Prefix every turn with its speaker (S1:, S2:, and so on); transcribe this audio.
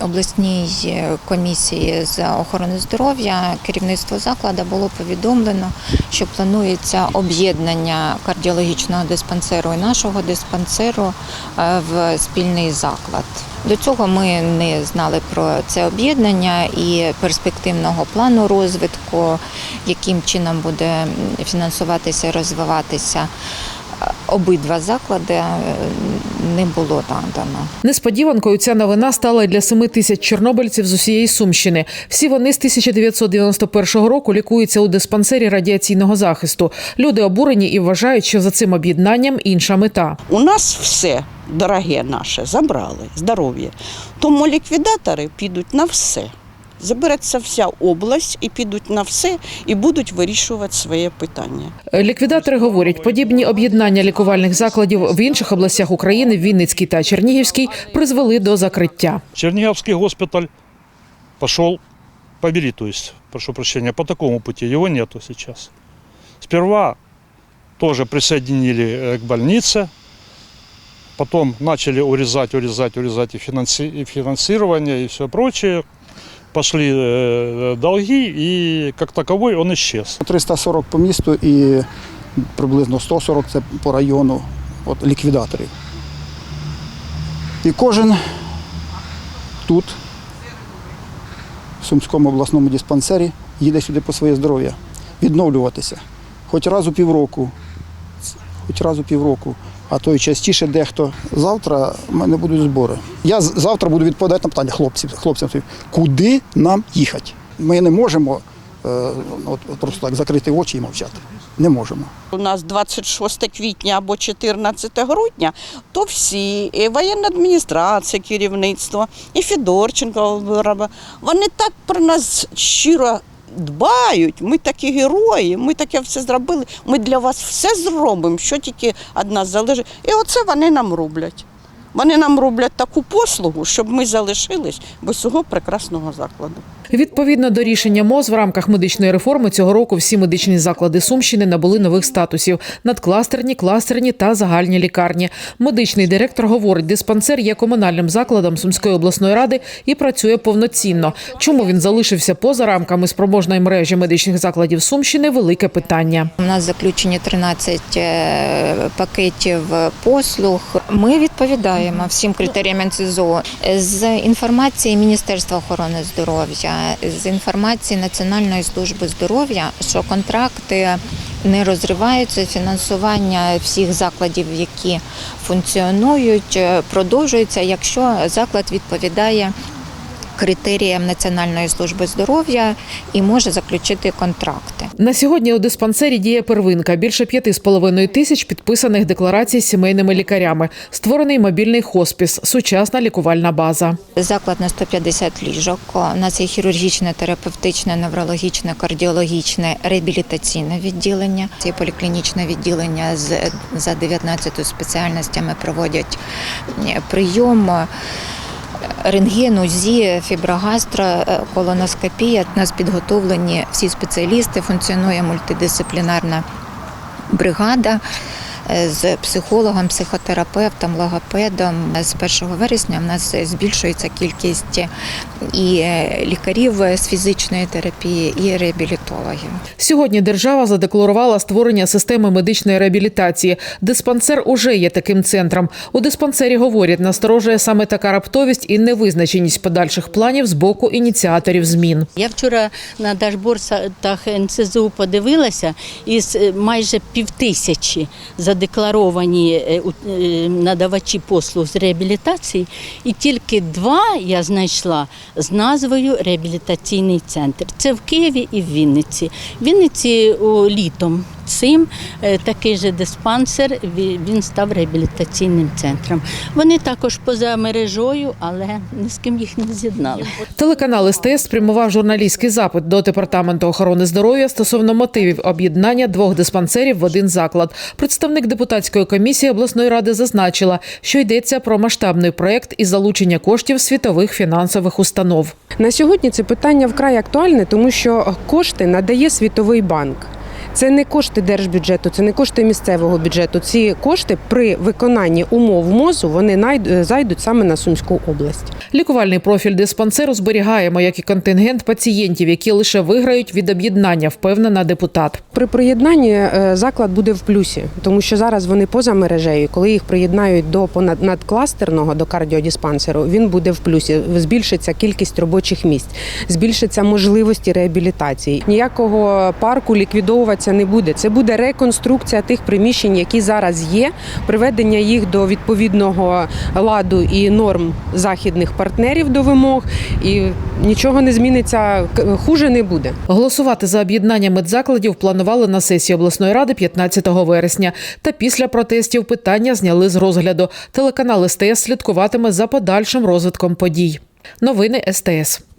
S1: обласній комісії з охорони здоров'я керівництво закладу було повідомлено, що планується об'єднання кардіологічного диспансеру і нашого диспансеру е, в спільний заклад. До цього ми не знали про це об'єднання і перспективного плану розвитку, яким чином буде фінансуватися розвиватися е, обидва заклади е, не було надано.
S2: Несподіванкою ця новина стала для семи тисяч чорнобильців з усієї Сумщини. Всі вони з 1991 року лікуються у диспансері радіаційного захисту. Люди обурені і вважають, що за цим об'єднанням інша мета.
S3: У нас все дороге наше забрали, здоров'я. Тому ліквідатори підуть на все. Забереться вся область і підуть на все і будуть вирішувати своє питання.
S2: Ліквідатори говорять, подібні об'єднання лікувальних закладів в інших областях України, Вінницькій та Чернігівській, призвели до закриття.
S4: Черниговский госпиталь пошел, побери, то есть, прошу прощения, по такому пути, его нету сейчас. Сперва тоже присоединили э, к больнице, потом начали урезать, урезать, урезать и, финанси- и финансирование, и все прочее. Пошли э, долги, и как таковой он исчез.
S5: 340 по місту і приблизно 140 це по району от, ліквідаторів. І кожен тут, в Сумському обласному диспансері, їде сюди по своє здоров'я, відновлюватися. Хоч раз у півроку, хоч раз у півроку, а то й частіше дехто. Завтра в мене будуть збори. Я завтра буду відповідати на питання хлопців, хлопцям, куди нам їхати. Ми не можемо е, от, просто так закрити очі і мовчати. Не можемо.
S3: У нас 26 квітня або 14 грудня, то всі, і воєнна адміністрація, керівництво, і Федорченко, вони так про нас щиро дбають. Ми такі герої, ми таке все зробили. Ми для вас все зробимо, що тільки від нас залежить. І оце вони нам роблять. Вони нам роблять таку послугу, щоб ми залишились без цього прекрасного закладу.
S2: Відповідно до рішення МОЗ в рамках медичної реформи цього року всі медичні заклади Сумщини набули нових статусів: надкластерні, кластерні та загальні лікарні. Медичний директор говорить, диспансер є комунальним закладом Сумської обласної ради і працює повноцінно. Чому він залишився поза рамками спроможної мережі медичних закладів Сумщини? Велике питання.
S1: У нас заключені 13 е, пакетів послуг. Ми відповідаємо всім критеріям НСЗО. З інформації Міністерства охорони здоров'я, з інформації Національної служби здоров'я, що контракти не розриваються, фінансування всіх закладів, які функціонують, продовжується, якщо заклад відповідає критеріям Національної служби здоров'я і може заключити контракти.
S2: На сьогодні у диспансері діє первинка. Більше п'яти з половиною тисяч підписаних декларацій з сімейними лікарями. Створений мобільний хоспіс, сучасна лікувальна база.
S1: Заклад на 150 ліжок. У нас є хірургічне, терапевтичне, неврологічне, кардіологічне, реабілітаційне відділення. Це поліклінічне відділення з за 19 спеціальностями проводять прийом. Рентген, УЗІ, фіброгастро, е, колоноскопія. У нас підготовлені всі спеціалісти, функціонує мультидисциплінарна бригада з психологом, психотерапевтом, логопедом. З 1 вересня в нас збільшується кількість і е, лікарів з фізичної терапії, і реабілітологів.
S2: Сьогодні держава задекларувала створення системи медичної реабілітації. Диспансер уже є таким центром. У диспансері говорять, насторожує саме така раптовість і невизначеність подальших планів з боку ініціаторів змін.
S6: Я вчора на дашбордах НСЗУ подивилася, із е, майже півтисячі задекларовані е, е, надавачі послуг з реабілітації, і тільки два я знайшла з назвою реабілітаційний центр. Це в Києві і в Вінниці. В Вінниці літом цим е, такий же диспансер він став реабілітаційним центром. Вони також поза мережою, але ні з ким їх не з'єднали.
S2: Телеканал СТС спрямував журналістський запит до департаменту охорони здоров'я стосовно мотивів об'єднання двох диспансерів в один заклад. Представник депутатської комісії обласної ради зазначила, що йдеться про масштабний проект із залучення коштів світових фінансових установ.
S7: На сьогодні це питання вкрай актуальне, тому що кошти надає Світовий банк. Це не кошти держбюджету, це не кошти місцевого бюджету. Ці кошти при виконанні умов МОЗу вони зайдуть саме на Сумську область.
S2: Лікувальний профіль диспансеру зберігаємо, як і контингент пацієнтів, які лише виграють від об'єднання, впевнена депутат.
S7: При приєднанні е, заклад буде в плюсі, тому що зараз вони поза мережею. Коли їх приєднають до понад надкластерного до кардіодиспансеру, він буде в плюсі. Збільшиться кількість робочих місць, збільшиться можливості реабілітації. Ніякого парку ліквідовуватися не буде. Це буде реконструкція тих приміщень, які зараз є, приведення їх до відповідного ладу і норм західних партнерів до вимог, і нічого не зміниться. Хуже не буде.
S2: Голосувати за об'єднання медзакладів планували на сесії обласної ради 15 вересня. Та після протестів питання зняли з розгляду. Телеканал СТС слідкуватиме за подальшим розвитком подій. Новини СТС.